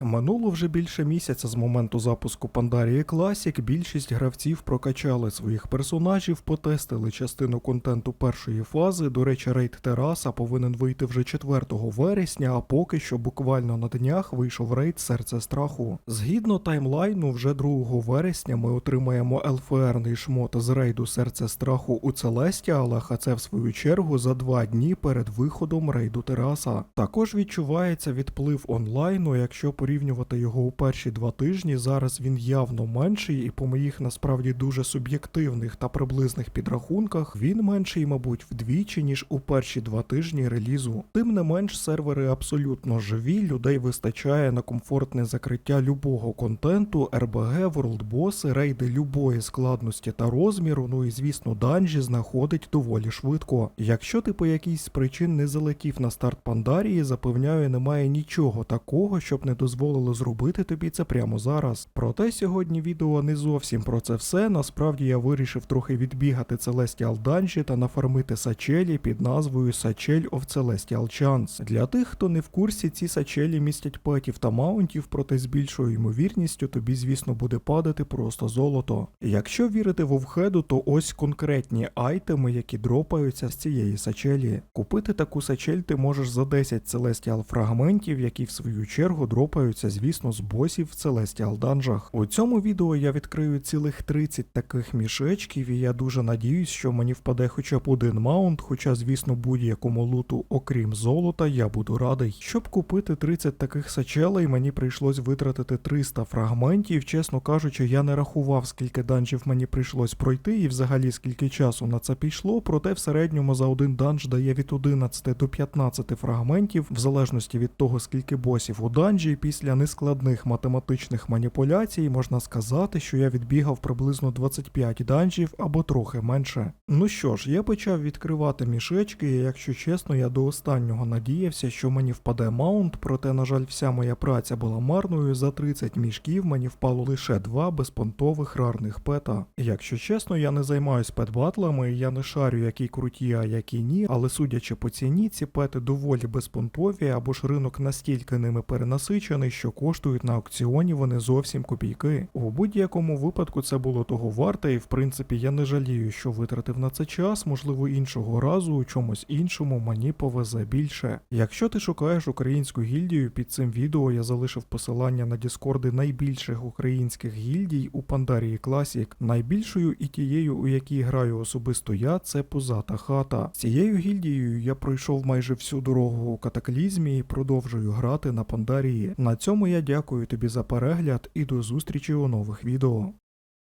Минуло вже більше місяця з моменту запуску Pandaria Classic. Більшість гравців прокачали своїх персонажів, потестили частину контенту першої фази. До речі, рейд Тераса повинен вийти вже 4 вересня, а поки що буквально на днях вийшов рейд Серце страху. Згідно таймлайну, вже 2 вересня ми отримаємо ЛФРний шмот з рейду Серце страху у Целестіалах, а це в свою чергу за два дні перед виходом рейду Тераса. Також відчувається відплив онлайну, якщо порівнювати його у перші два тижні, зараз він явно менший, і по моїх насправді дуже суб'єктивних та приблизних підрахунках він менший, мабуть, вдвічі, ніж у перші два тижні релізу. Тим не менш, сервери абсолютно живі, людей вистачає на комфортне закриття любого контенту, РБГ, ворлдбоси, рейди любої складності та розміру. Ну і звісно, данжі знаходить доволі швидко. Якщо ти по якійсь причин не залетів на старт Пандарії, запевняю, немає нічого такого, щоб не дозволило зробити тобі це прямо зараз. Проте сьогодні відео не зовсім про це все. Насправді я вирішив трохи відбігати Celestial Dungeon та нафармити сачелі під назвою Satchel of Celestial Chance. Для тих, хто не в курсі, ці сачелі містять петів та маунтів, проте з більшою ймовірністю тобі, звісно, буде падати просто золото. Якщо вірити вовхеду, то ось конкретні айтеми, які дропаються з цієї сачелі. Купити таку сачель ти можеш за 10 Celestial фрагментів, які в свою чергу дропаються, звісно, з босів в Celestial данжах. У цьому відео я відкрию цілих 30 таких мішечків, і я дуже надіюсь, що мені впаде хоча б один маунт, хоча, звісно, будь-якому луту, окрім золота, я буду радий. Щоб купити 30 таких сачелей, мені прийшлось витратити 300 фрагментів. Чесно кажучи, я не рахував, скільки данжів мені прийшлось пройти, і взагалі скільки часу на це пішло, проте в середньому за один данж дає від 11 до 15 фрагментів, в залежності від того, скільки босів у данжі. Після нескладних математичних маніпуляцій можна сказати, що я відбігав приблизно 25 данжів або трохи менше. Ну що ж, я почав відкривати мішечки, і якщо чесно, я до останнього надіявся, що мені впаде маунт, проте, на жаль, вся моя праця була марною. За 30 мішків мені впало лише два безпонтових рарних пета. Якщо чесно, я не займаюсь пет-батлами, я не шарю, які круті, а які ні, але судячи по ціні, ці пети доволі безпонтові, або ж ринок настільки ними перенасичений, що коштують на аукціоні вони зовсім копійки. У будь-якому випадку це було того варте, і в принципі я не жалію, що витратив на це час, можливо, іншого разу у чомусь іншому мені повезе більше. Якщо ти шукаєш українську гільдію, під цим відео я залишив посилання на діскорди найбільших українських гільдій у Pandaria Classic. Найбільшою і тією, у якій граю особисто я, це Пузата хата. Цією гільдією я пройшов майже всю дорогу у катаклізмі і продовжую грати на Пандарії. Цьому я дякую тобі за перегляд і до зустрічі у нових відео.